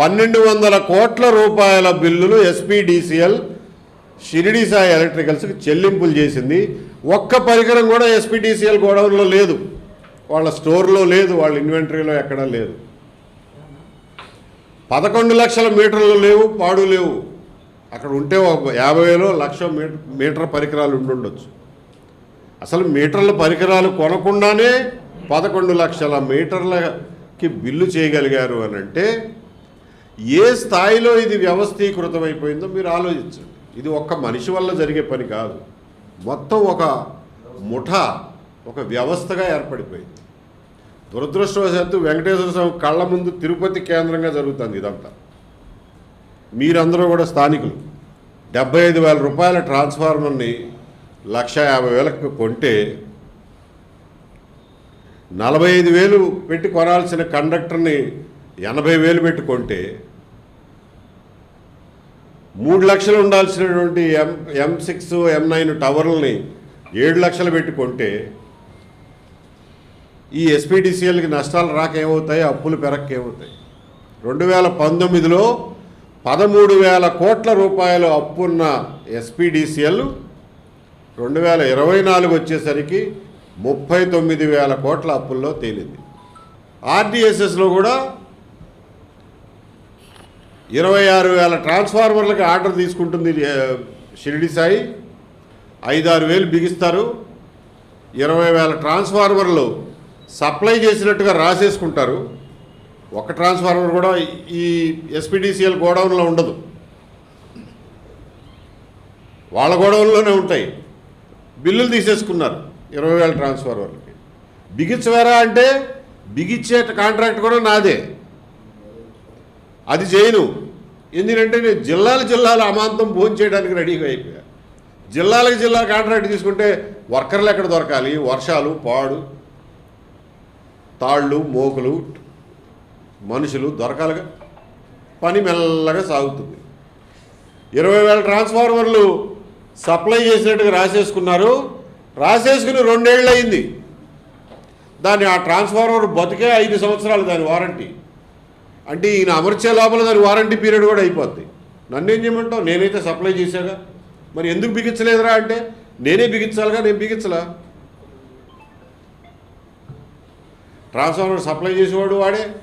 పన్నెండు వందల కోట్ల రూపాయల బిల్లులు ఎస్పీడీసీఎల్ షిరిడి సాయి ఎలక్ట్రికల్స్కి చెల్లింపులు చేసింది. ఒక్క పరికరం కూడా ఎస్పీడీసీఎల్ గోడౌన్లో లేదు. వాళ్ళ స్టోర్లో లేదు వాళ్ళ ఇన్వెంటరీలో ఎక్కడా లేదు. పదకొండు లక్షల మీటర్లు లేవు పాడు లేవు. అక్కడ ఉంటే ఒక యాభై వేలు లక్ష మీటర్ మీటర్ పరికరాలు ఉండుండొచ్చు. అసలు మీటర్ల పరికరాలు కొనకుండానే పదకొండు లక్షల మీటర్లకి బిల్లు చేయగలిగారు అని అంటే ఏ స్థాయిలో ఇది వ్యవస్థీకృతమైపోయిందో మీరు ఆలోచించండి. ఇది ఒక్క మనిషి వల్ల జరిగే పని కాదు. మొత్తం ఒక ముఠ ఒక వ్యవస్థగా ఏర్పడిపోయింది. దురదృష్టవశాత్తు వెంకటేశ్వర స్వామి కళ్ళ ముందు తిరుపతి కేంద్రంగా జరుగుతుంది ఇదంతా. మీరందరూ కూడా స్థానికులు. డెబ్బై ఐదు వేల రూపాయల ట్రాన్స్ఫార్మర్ని లక్ష యాభై వేలకు కొంటే నలభై ఐదు వేలు పెట్టి కొనాల్సిన కండక్టర్ని ఎనభై వేలు పెట్టుకుంటే మూడు లక్షలు ఉండాల్సినటువంటి ఎం ఎం సిక్స్ ఎం నైన్ టవర్లని ఏడు లక్షలు పెట్టుకుంటే ఈ ఎస్పీడీసీఎల్కి నష్టాలు రాక ఏమవుతాయి అప్పులు పెరక్క ఏమవుతాయి రెండు వేల పంతొమ్మిదిలో పదమూడు వేల కోట్ల రూపాయలు అప్పున్న ఎస్పీడీసీఎల్ రెండు వేల ఇరవై నాలుగు వచ్చేసరికి ముప్పై తొమ్మిది వేల కోట్ల అప్పుల్లో తేలింది. ఆర్డీఎస్ఎస్లో కూడా ఇరవై ఆరు వేల ట్రాన్స్ఫార్మర్లకి ఆర్డర్ తీసుకుంటుంది షిరిడి సాయి. ఐదారు వేలు బిగిస్తారు. ఇరవై వేల ట్రాన్స్ఫార్మర్లు సప్లై చేసినట్టుగా రాసేసుకుంటారు. ఒక ట్రాన్స్ఫార్మర్ కూడా ఈ ఎస్పీడీసీఎల్ గోడౌన్లో ఉండదు. వాళ్ళ గోడౌన్లోనే ఉంటాయి. బిల్లులు తీసేసుకున్నారు ఇరవై వేల ట్రాన్స్ఫార్మర్లకి. బిగించవేరా అంటే బిగించే కాంట్రాక్ట్ కూడా నాదే. అది చేయను. ఎందుకంటే నేను జిల్లాల జిల్లాల అమాంతం భోజనం చేయడానికి రెడీగా అయిపోయా. జిల్లాలకు జిల్లా కాంట్రాక్ట్ తీసుకుంటే వర్కర్లు ఎక్కడ దొరకాలి? వర్షాలు పాడు తాళ్ళు మోకులు మనుషులు దొరకాలిగా. పని మెల్లగా సాగుతుంది. ఇరవై వేల ట్రాన్స్ఫార్మర్లు సప్లై చేసినట్టుగా రాసేసుకున్నారు. రాసేసుకుని రెండేళ్ళు అయింది దాన్ని ఆ ట్రాన్స్ఫార్మర్ బతికే ఐదు సంవత్సరాలు దాని వారంటీ. అంటే ఈయన అమర్చే లోపల దాని వారంటీ పీరియడ్ కూడా అయిపోద్ది. నన్ను ఏం చేయమంటావు? నేనైతే సప్లై చేశాగా. మరి ఎందుకు బిగించలేదురా అంటే నేనే బిగించాలిగా నేను బిగించలా? ట్రాన్స్ఫార్మర్ సప్లై చేసేవాడు వాడే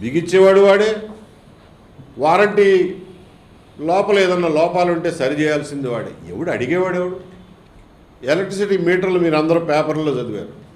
బిగించేవాడు వాడే. వారంటీ లోపల ఏదన్నా లోపాలు ఉంటే సరి చేయాల్సింది వాడే. ఎవడు అడిగేవాడు ఎవడు ఎలక్ట్రిసిటీ మీటర్లు మీరు అందరూ పేపర్లో చదివారు.